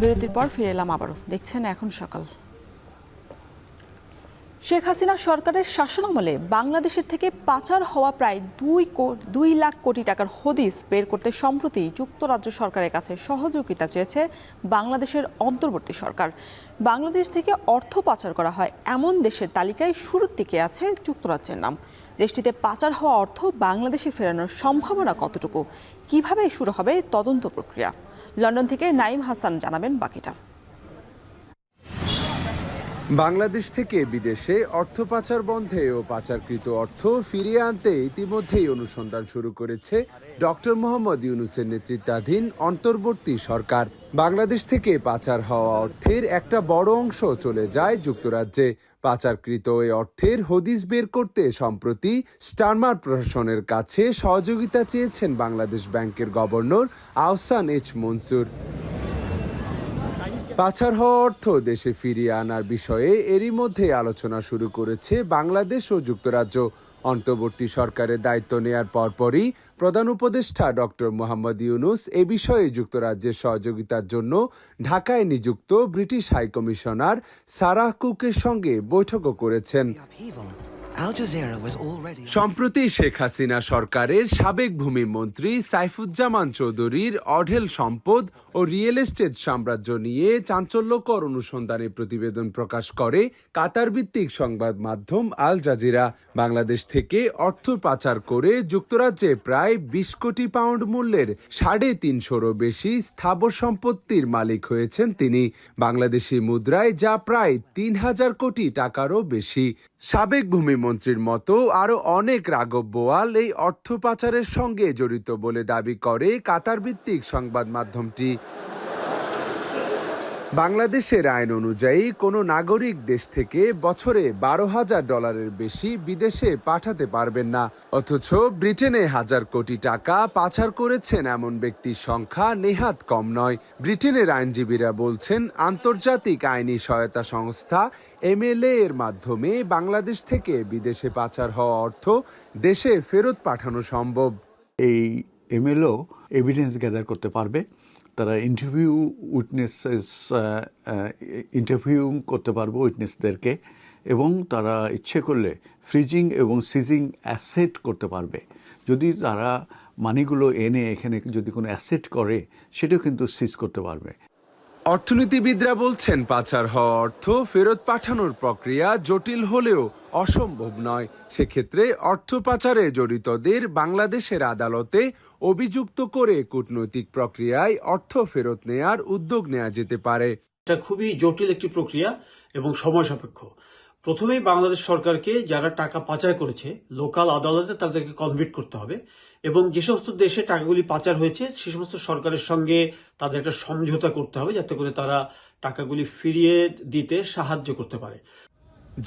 বিরতির পর ফিরে এলাম আবারও। দেখছেন এখন সকাল। শেখ হাসিনা সরকারের শাসনামলে বাংলাদেশের থেকে পাচার হওয়া প্রায় দুই দুই লাখ কোটি টাকার হদিস বের করতে সম্প্রতি যুক্তরাজ্য সরকারের কাছে সহযোগিতা চেয়েছে বাংলাদেশের অন্তর্বর্তী সরকার। বাংলাদেশ থেকে অর্থ পাচার করা হয় এমন দেশের তালিকায় শুরুর দিকে আছে যুক্তরাজ্যের নাম। দেশটিতে পাচার হওয়া অর্থ বাংলাদেশে ফেরানোর সম্ভাবনা কতটুকু? কীভাবে শুরু হবে তদন্ত প্রক্রিয়া? লন্ডন থেকে নাইম হাসান জানাবেন বাকিটা। বাংলাদেশ থেকে বিদেশে অর্থ পাচার বন্ধে ও পাচারকৃত অর্থ ফিরিয়ে আনতে ইতিমধ্যেই অনুসন্ধান শুরু করেছে ডক্টর মোহাম্মদ ইউনুসের নেতৃত্বাধীন অন্তর্বর্তী সরকার। বাংলাদেশ থেকে পাচার হওয়া অর্থের একটা বড় অংশ চলে যায় যুক্তরাজ্যে। পাচারকৃত এই অর্থের হদিস বের করতে সম্প্রতি স্টারমার প্রশাসনের কাছে সহযোগিতা চেয়েছেন বাংলাদেশ ব্যাংকের গভর্নর আহসান এইচ মনসুর। পাচার হওয়া অর্থ দেশে ফিরিয়ে আনার বিষয়ে এরই মধ্যে আলোচনা শুরু করেছে বাংলাদেশ ও যুক্তরাজ্য। অন্তর্বর্তী সরকারের দায়িত্ব নেয়ার পরপরই প্রধান উপদেষ্টা ডক্টর মোহাম্মদ ইউনুস এ বিষয়ে যুক্তরাজ্যের সহযোগিতার জন্য ঢাকায় নিযুক্ত ব্রিটিশ হাইকমিশনার সারাহ কুকের সঙ্গে বৈঠকও করেছেন। সম্প্রতি শেখ হাসিনা সরকারের সাবেক ভূমিমন্ত্রী সাইফুজ্জামান চৌধুরীর অঢেল সম্পদ ও রিয়েল এস্টেট সাম্রাজ্য নিয়ে চাঞ্চল্যকর অনুসন্ধানে প্রতিবেদন প্রকাশ করে কাতার ভিত্তিক সংবাদ মাধ্যম আল জাজিরা। বাংলাদেশ থেকে অর্থ পাচার করে যুক্তরাজ্যে প্রায় বিশ কোটি পাউন্ড মূল্যের সাড়ে তিনশোরও বেশি স্থাবর সম্পত্তির মালিক হয়েছেন তিনি। বাংলাদেশি মুদ্রায় যা প্রায় তিন হাজার কোটি টাকারও বেশি। সাবেক ভূমিমন্ত্রীর মতো আরও অনেক রাঘব বোয়াল এই অর্থ পাচারের সঙ্গে জড়িত বলে দাবি করে কাতার ভিত্তিক সংবাদ মাধ্যমটি। বাংলাদেশের আইন অনুযায়ী কোনো নাগরিক দেশ থেকে বছরে বারো হাজার ডলারের বেশি বিদেশে পাঠাতে পারবেন না। অথচ ব্রিটেনে হাজার কোটি টাকা পাচার করেছেন এমন ব্যক্তির সংখ্যা নেহাত কম নয়। ব্রিটেনের আইনজীবীরা বলছেন, আন্তর্জাতিক আইনি সহায়তা সংস্থা এমএলএ এর মাধ্যমে বাংলাদেশ থেকে বিদেশে পাচার হওয়া অর্থ দেশে ফেরত পাঠানো সম্ভব। এই এমএলও এভিডেন্স গ্যাদার করতে পারবে। তারা ইন্টারভিউ উইটনেসেস ইন্টারভিউ করতে পারব উইটনেসদেরকে এবং তারা ইচ্ছে করলে ফ্রিজিং এবং সিজিং অ্যাসেট করতে পারবে। যদি তারা মানিগুলো এনে এখানে যদি কোনো অ্যাসেট করে, সেটাও কিন্তু সিজ করতে পারবে। অর্থনীতিবিদরা বলছেন, পাচার হওয়া অর্থ ফেরত পাঠানোর প্রক্রিয়া জটিল হলেও অসম্ভব নয়। সেক্ষেত্রে অর্থ পাচারে জড়িতদের বাংলাদেশের আদালতে অভিযুক্ত করে কূটনৈতিক প্রক্রিয়ায় অর্থ ফেরত নেয়ার উদ্যোগ নেওয়া যেতে পারে। এটা খুবই জটিল একটি প্রক্রিয়া এবং সময় সাপেক্ষ। প্রথমেই বাংলাদেশ সরকারকে যারা টাকা পাচার করেছে, লোকাল আদালতে তাদেরকে কনভিট করতে হবে এবং যে সমস্ত দেশে টাকাগুলি পাচার হয়েছে, সে সমস্ত সরকারের সঙ্গে তাদের একটা সমঝোতা করতে হবে যাতে করে তারা টাকাগুলি ফিরিয়ে দিতে সাহায্য করতে পারে।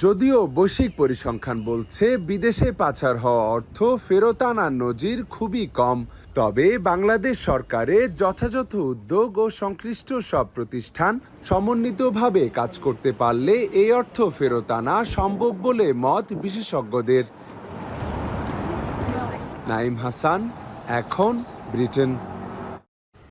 যদিও বৈশ্বিক পরিসংখ্যান বলছে বিদেশে পাচার হওয়া অর্থ ফেরত আনার নজির খুবই কম। তবে বাংলাদেশ সরকারের যথাযথ উদ্যোগ ও সংশ্লিষ্ট সব প্রতিষ্ঠান সমন্বিতভাবে কাজ করতে পারলে এই অর্থ ফেরত আনা সম্ভব বলে মত বিশেষজ্ঞদের। নাইম হাসান, এখন ব্রিটেন।